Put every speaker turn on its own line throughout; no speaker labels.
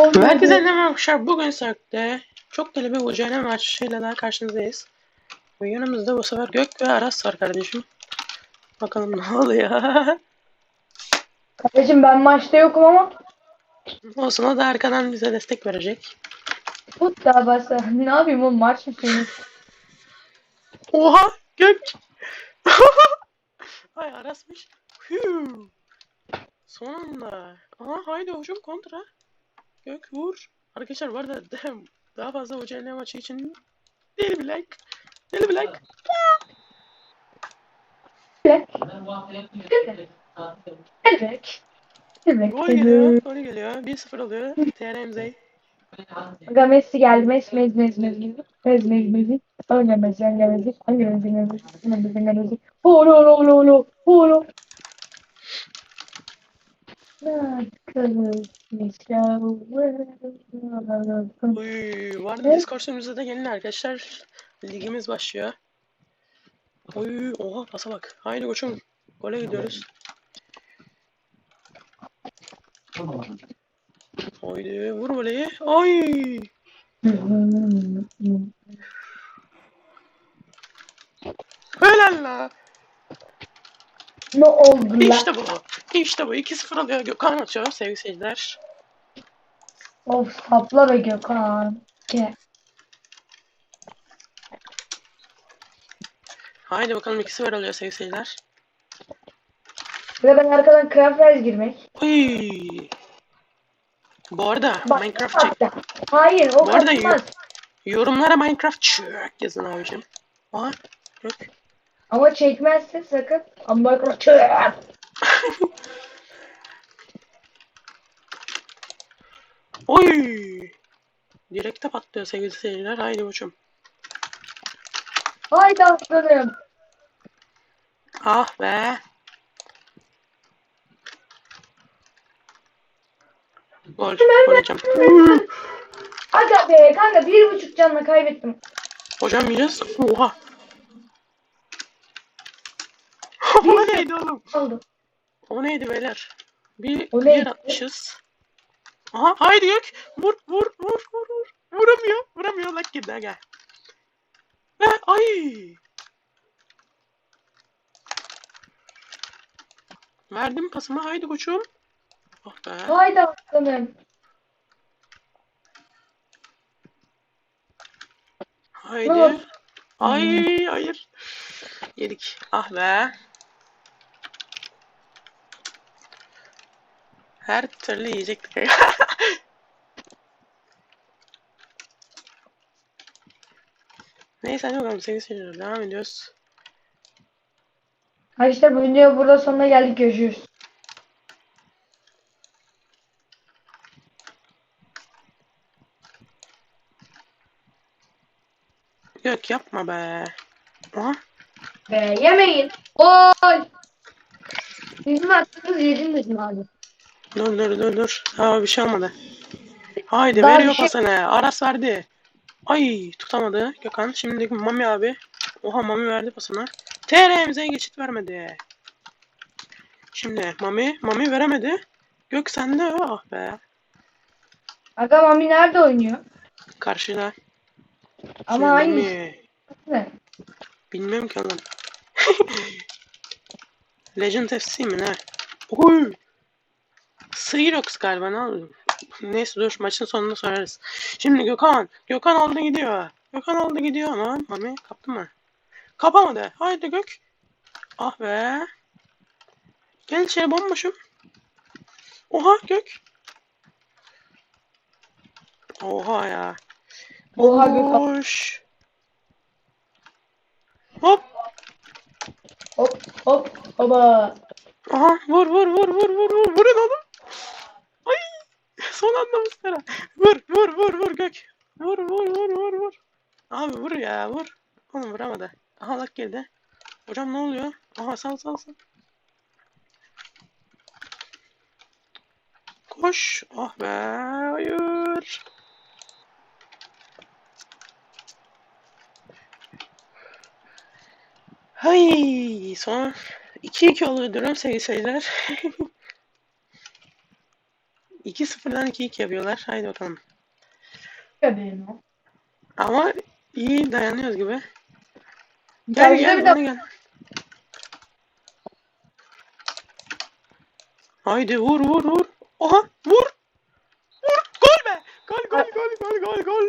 Herkese merhaba arkadaşlar. Bugün Sörk'te çok deli bir ucuyla maçıyla daha karşınızdayız. Ve yanımızda bu sefer Gök ve Aras var kardeşim. Bakalım ne oluyor.
Kardeşim ben maçta yokum ama
Olsun o da arkadan bize destek verecek.
fut daha basa. Ne yapayım oğlum maç mı?
Oha Gök. Ay Aras'mış. Huu. Son anda. Aha haydi hocam kontra. Gök vur. Arkadaşlar bu arada daha fazla ucuyla maçı için deli bir like. Deli bir like.
Evet. Evet.
Gol geliyor. Gol geliyor. 1-0 oluyor. TRMZ.
Aga Messi geldi. Messi, Messi, Messi, Messi. Messi, Messi, Messi. Hangi Messi, hangi Messi, hangi Messi, hangi Messi, hangi Messi, hangi Messi. Holo, holo, holo, holo.
Uy, var da Discord sunucumuza da gelin arkadaşlar. Ligimiz başlıyor. Uy, oha pasa bak. Haydi koçum. Gole gidiyoruz. Haydi vur voleyi. Ay. Helal la.
Ne oldu lan?
İşte bu. İşte bu. 2-0 alıyor Gökhan atıyor sevgili seyirciler.
Of sapla be Gökhan. Gel.
Haydi bakalım 2-0 alıyor sevgili seyirciler.
Ve ben arkadan craft girmek.
Uy. Bu arada
Bak,
Minecraft çek.
da. Hayır o
Bu arada. Yorumlara Minecraft çök yazın abicim. Aha. Yok.
Ama çekmezse sakın. Ama bak çöp.
Oy! Direkte patlıyor sevgili seyirciler. Haydi koçum.
Haydi aslanım.
Ah be. Gol. Gol hocam.
Aga be kanka bir buçuk canla kaybettim.
Hocam yiyeceğiz. Oha. o neydi oğlum?
Aldım.
O neydi beyler? Bir
O
yer atmışız. Aha haydi yok. Vur vur vur vur vur. Vuramıyor. Vuramıyor. Lak girdi aga. Ve ay. Verdim pasımı. Haydi koçum. Oh be.
Haydi aslanım.
Haydi. Ay hayır. Yedik. Ah be. Her türlü yiyecektik. Neyse hadi bakalım sevgili seyirciler devam ediyoruz.
Arkadaşlar bu video burada sonuna geldik. Görüşürüz.
Yok yapma be. Aha.
Be yemeyin. Gol. Siz mi attınız yediniz mi abi?
Dur dur dur dur. Ha bir şey olmadı. Haydi
Daha
veriyor
şey-
pasını. Aras verdi. Ay tutamadı Gökhan. Şimdi Mami abi. Oha Mami verdi pasını. TR'mize geçit vermedi. Şimdi Mami. Mami veremedi. Gök sende. Ah be.
Aga Mami nerede oynuyor?
Karşıda.
Ama
Şey,
hangi?
Mami.
Ne?
Bilmiyorum ki oğlum. Legend FC mi ne? Oy. Searox galiba ne oldu? Neyse dur maçın sonunda sorarız. Şimdi Gökhan. Gökhan aldı gidiyor. Gökhan aldı gidiyor ama Mami kaptı mı? Kapamadı. Haydi Gök. Ah be. Gel içeri bomboşum. Oha Gök. Oha ya.
Oha.
Bomboş. Hop.
Hop hop hoba.
Aha vur vur vur vur vur vur vurun oğlum. Anda Muslera. Vur vur vur vur Gök. Vur vur vur vur vur. Abi vur ya vur. Oğlum vuramadı. Aha lak geldi. Hocam ne oluyor? Aha sal sal sal. Koş. Ah be hayır. Hay son 2-2 oluyor durum sevgili seyirciler. 2-0'dan 2-2 yapıyorlar. Haydi bakalım.
Ya.
Ama iyi dayanıyoruz gibi. Gel
bir de
gel
bir
bana
de-
gel. Haydi vur vur vur. Oha vur. Vur. Gol be. Gol gol gol gol gol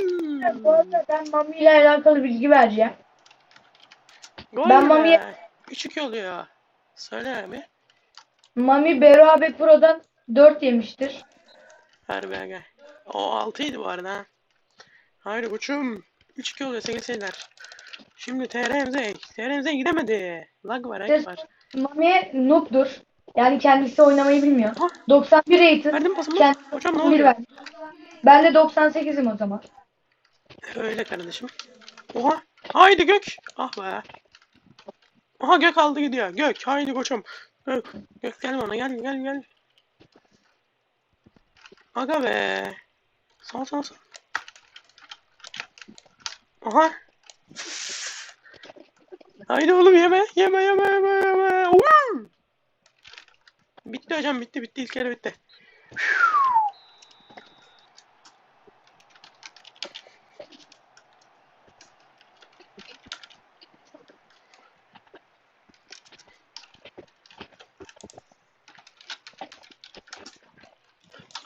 Bu
gol.
arada ben Mami ile alakalı bilgi vereceğim.
Gol
Ben
be.
Mami'ye-
3-2 oluyor. Söyle abi.
Mami Bero abi Pro'dan 4 yemiştir.
Harbi aga. O 6'ydı bu arada. ha. Haydi koçum. 3-2 oluyor sevgili seyirciler. Şimdi TRMZ. TRMZ gidemedi. Lag var, lag var.
Mami noob'dur. Yani kendisi oynamayı bilmiyor.
Ha,
91 rated.
verdim pasımı.
Kendi
Hocam ne
1
oluyor?
ver. Ben de 98'im o zaman.
Öyle kardeşim. Oha. Haydi Gök. Ah be. Aha Gök aldı gidiyor. Gök. Haydi koçum. Gök. Gök gel bana gel gel gel. Aga be. Sağ sağ sağ. Aha. Haydi oğlum yeme. Yeme yeme yeme yeme. Uuu. Bitti hocam bitti bitti. İlk kere bitti.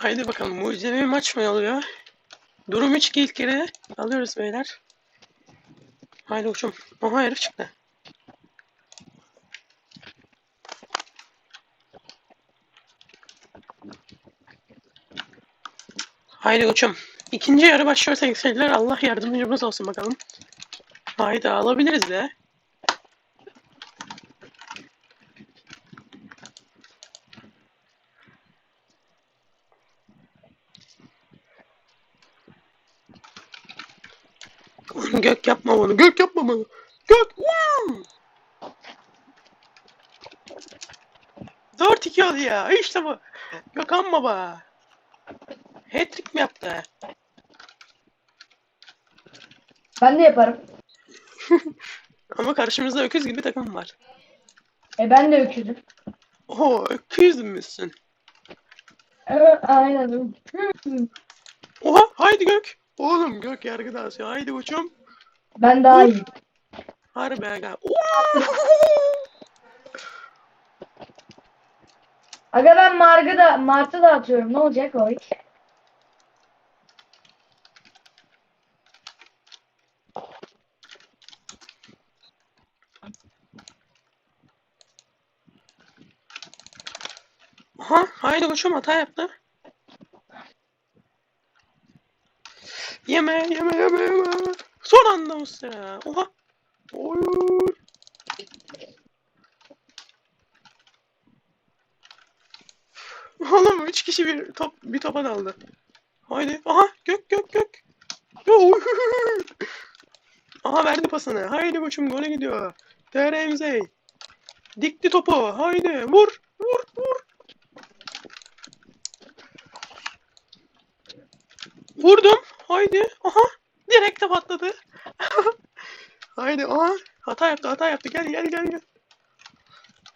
Haydi bakalım mucizevi maç mı oluyor? Durum 3-2 ilk kere alıyoruz beyler. Haydi uçum. Oha herif çıktı. Haydi uçum. İkinci yarı başlıyor sevgili seyirciler. Allah yardımcımız olsun bakalım. Haydi alabiliriz de. Gök yapma bunu. Gök yapma bunu. Gök. Vuu! 4-2 oldu ya. İşte bu. Gökhan baba. Hat-trick mi yaptı?
Ben de yaparım.
Ama karşımızda öküz gibi takım var.
E ben de öküzüm.
Oho öküz müsün?
Evet, Aynen.
Oha haydi Gök. Oğlum Gök yargıda asıyor. Haydi uçum.
Ben daha iyi.
Harbi aga.
Aga ben Marg'ı da Mart'ı da atıyorum. Ne olacak o iş?
Aha haydi uçum hata yaptı. Yeme yeme yeme yeme. Son anda Mustafa. Oha. Oy. Oğlum üç kişi bir top bir topa daldı. Haydi. Aha gök gök gök. Aha verdi pasını. Haydi koçum gole gidiyor. TRMZ. Dikti topu. Haydi vur vur vur. Vurdum. Haydi. Aha. Direkt de patladı. Haydi. Aha. Hata yaptı. Hata yaptı. Gel gel gel gel.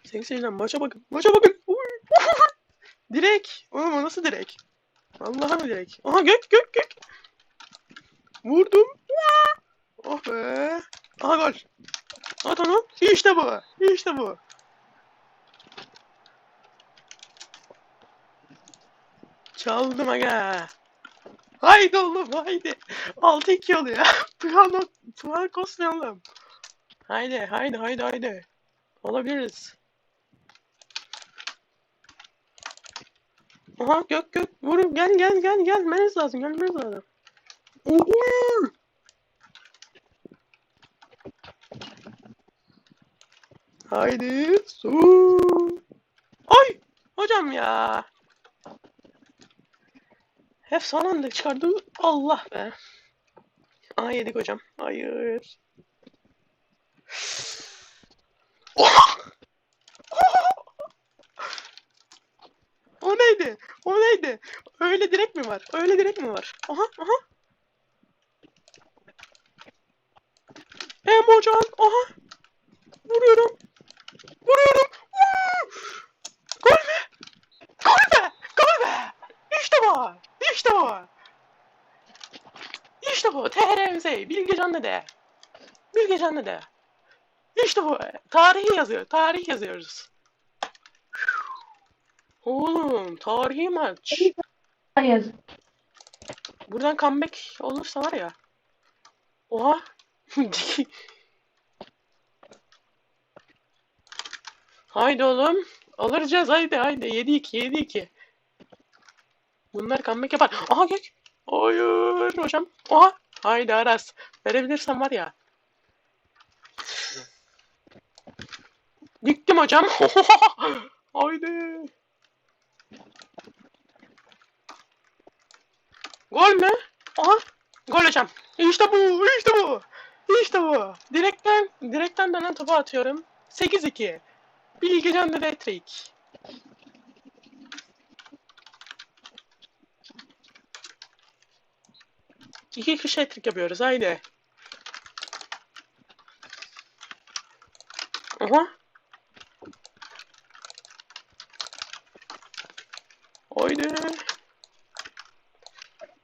Sevgili seyirciler maça bakın. Maça bakın. Uy. direkt. Oğlum o nasıl direkt? Allah'ım direkt. Aha gök gök gök. Vurdum. Oh be. Aha gol. At onu. İşte bu. İşte bu. Çaldım aga. Haydi oğlum haydi. 6-2 oluyor. Tuhan, Tuhan kosmayalım. Haydi haydi haydi haydi. Olabiliriz. Aha gök gök vurun gel gel gel gelmeniz lazım gelmeniz lazım. Uuu. Haydi su. Ay hocam ya. Hep son çıkardı. Allah be. Aa yedik hocam. Hayır. O neydi? O neydi? Öyle direkt mi var? Öyle direkt mi var? Aha aha. Emocan. Aha. Vuruyorum. Vuruyorum. Vuu! Gol be. Gol be. Gol be. İşte bu. İşte bu. İşte bu. TRMZ. Bilgecan Dede. Bilgecan Dede. İşte bu. Tarihi yazıyor. Tarih yazıyoruz. Oğlum tarihi maç.
Yaz.
Buradan comeback olursa var ya. Oha. haydi oğlum. Alıracağız haydi haydi. 7-2 7-2. Bunlar comeback yapar. Aha gök. Hayır hocam. Oha. Haydi Aras. Verebilirsen var ya. Diktim hocam. haydi. Gol mü? Aha. Gol hocam. İşte bu. işte bu. İşte bu. Direkten, direkten dönen topu atıyorum. 8-2. Bilgecan da retrik. İki kişi hat yapıyoruz. Haydi. Aha. Haydi.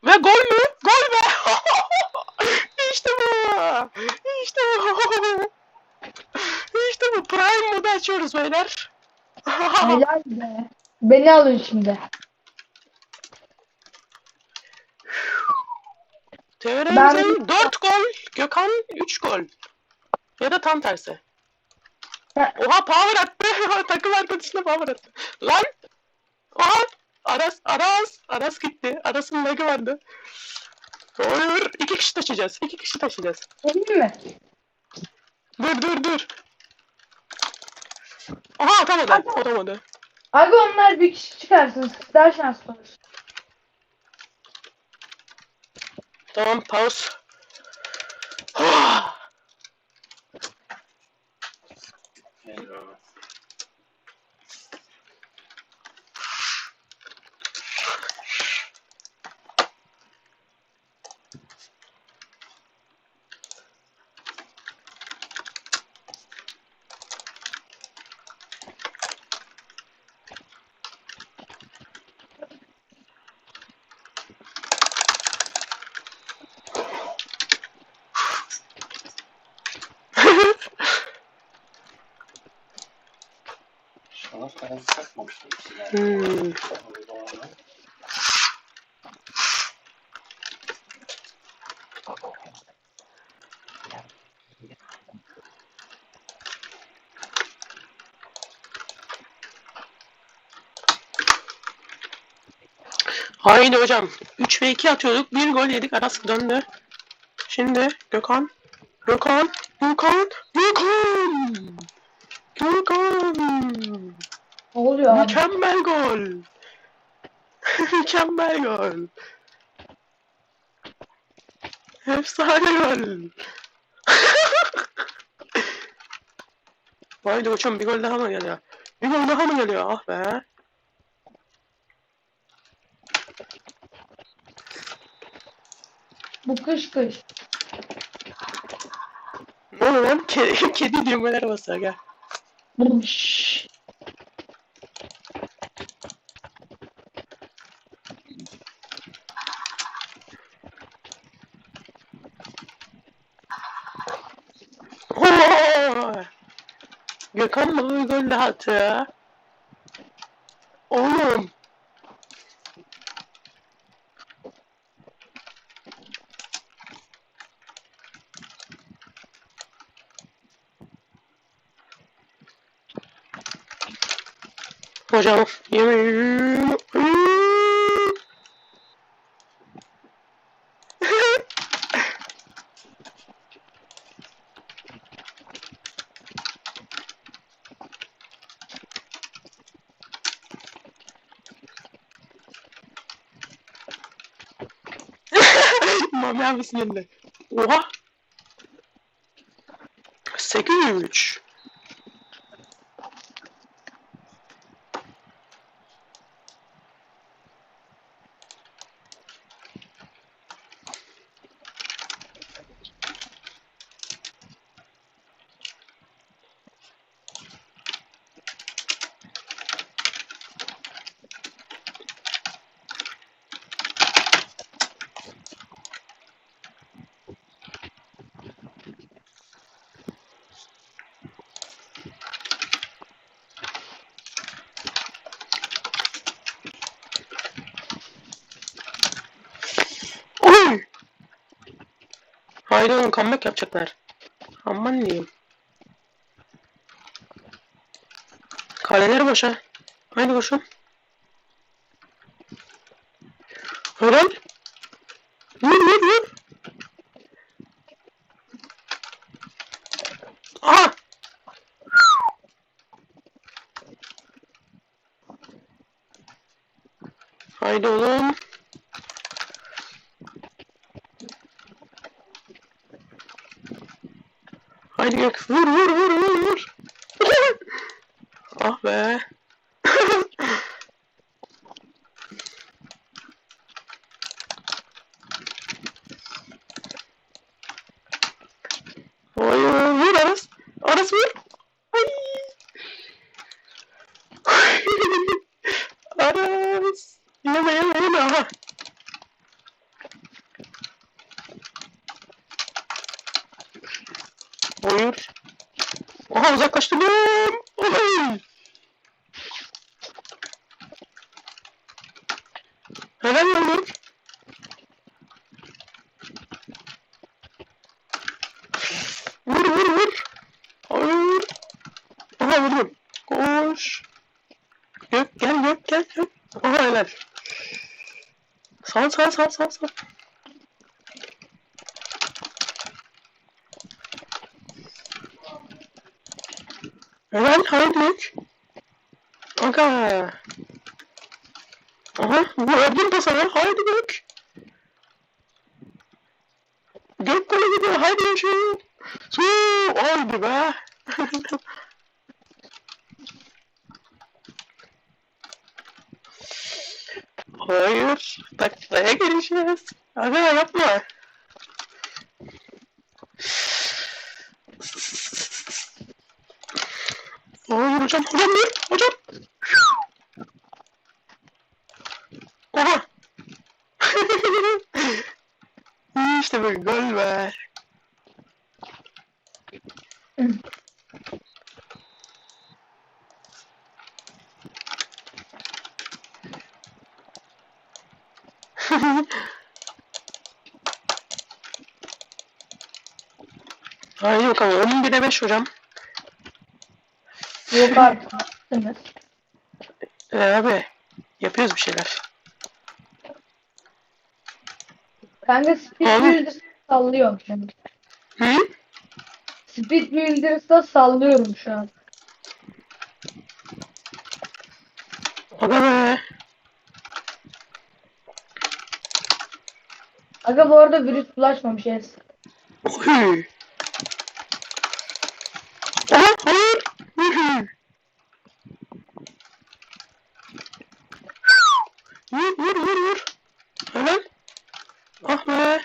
Ve gol mü? Gol be! işte bu! İşte bu! İşte bu! Prime modu açıyoruz beyler.
Helal be. Beni alın şimdi.
TRMZ
Ben-
4 gol, Gökhan 3 gol. Ya da tam tersi.
Ben-
Oha power attı. Takım arkadaşına power attı. Lan! Oha! Aras, Aras, Aras gitti. Aras'ın lagı vardı. Hayır, iki kişi taşıyacağız. iki kişi taşıyacağız.
Emin mi?
Dur dur dur. Aha atamadı.
Atamadı. Abi onlar bir kişi çıkarsın. Siz daha şanslı olur.
Tamam pause. Ah! Haydi hocam. 3 ve 2 atıyorduk. 1 gol yedik. Aras döndü. Şimdi Gökhan. Gökhan. Gökhan. Gökhan. Gökhan.
Ne oluyor abi?
Mükemmel gol. Mükemmel gol. Efsane gol. Haydi koçum bir gol daha mı geliyor? Bir gol daha mı geliyor? Ah be.
Bu kış kış.
Ne oluyor lan? Kedi, kedi düğmelere basıyor gel.
Şşş.
Gökhan mı daha attı? Oğlum. Watch out. Mami abisinin de. What? 8 Iron'un comeback yapacaklar. Aman diyeyim. Kaleler boşa. Haydi koşun. Helal. Vur vur vur. Aha. Haydi oğlum. Ah be. Hayır vur Aras. Aras vur. Ay. Aras. Yeme yeme yeme aha. Hayır. Aha uzaklaştırdım. Oy. Helal lan. Vur vur vur. Hayır. Aha vurdum. Koş. Gök gel gök gel gök. Aha helal. Sal sal sal sal sal. Helal haydi. Aga. Aha verdim pasara. Haydi gök. Gök kolu gidiyor. Haydi şu. Su. Haydi be. Hayır. Taklaya gireceğiz. Aga yapma. Hayır hocam. Hocam dur. Hocam. Oha. işte böyle gol be. Haydi bakalım. 11'e 5 hocam.
Yok artık. Yaptınız.
Ee, abi. Yapıyoruz bir şeyler.
Kanka Speed
Abi.
Builders'ı sallıyorum an.
Hı?
Speed Builders'da sallıyorum şu an. Aga bu arada virüs bulaşmamış es.
Oy. Aha hayır. Hı. Vur vur vur vur. Helal. Ah be.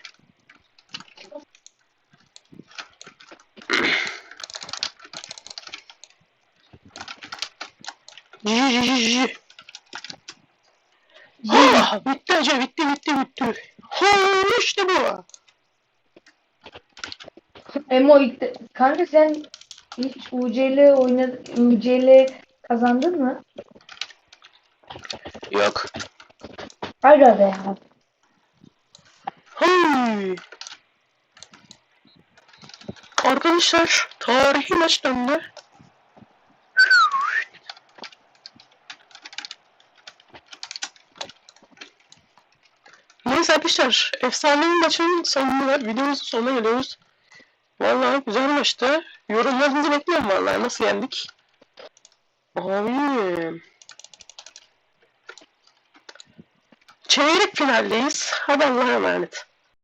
Cici cici cici. Ah, bitti Ece bitti bitti bitti. Ha işte bu.
Emo ilk de- kanka sen hiç UCL oynadın, UCL kazandın mı?
Yok.
Aga be ya.
Hey. Arkadaşlar tarihi maç döndü. Neyse arkadaşlar efsane bir maçın sonuna videomuzun sonuna geliyoruz. Vallahi güzel maçtı. Yorumlarınızı bekliyorum vallahi nasıl yendik. Abi. Çeyrek finaldeyiz. Hadi Allah'a emanet.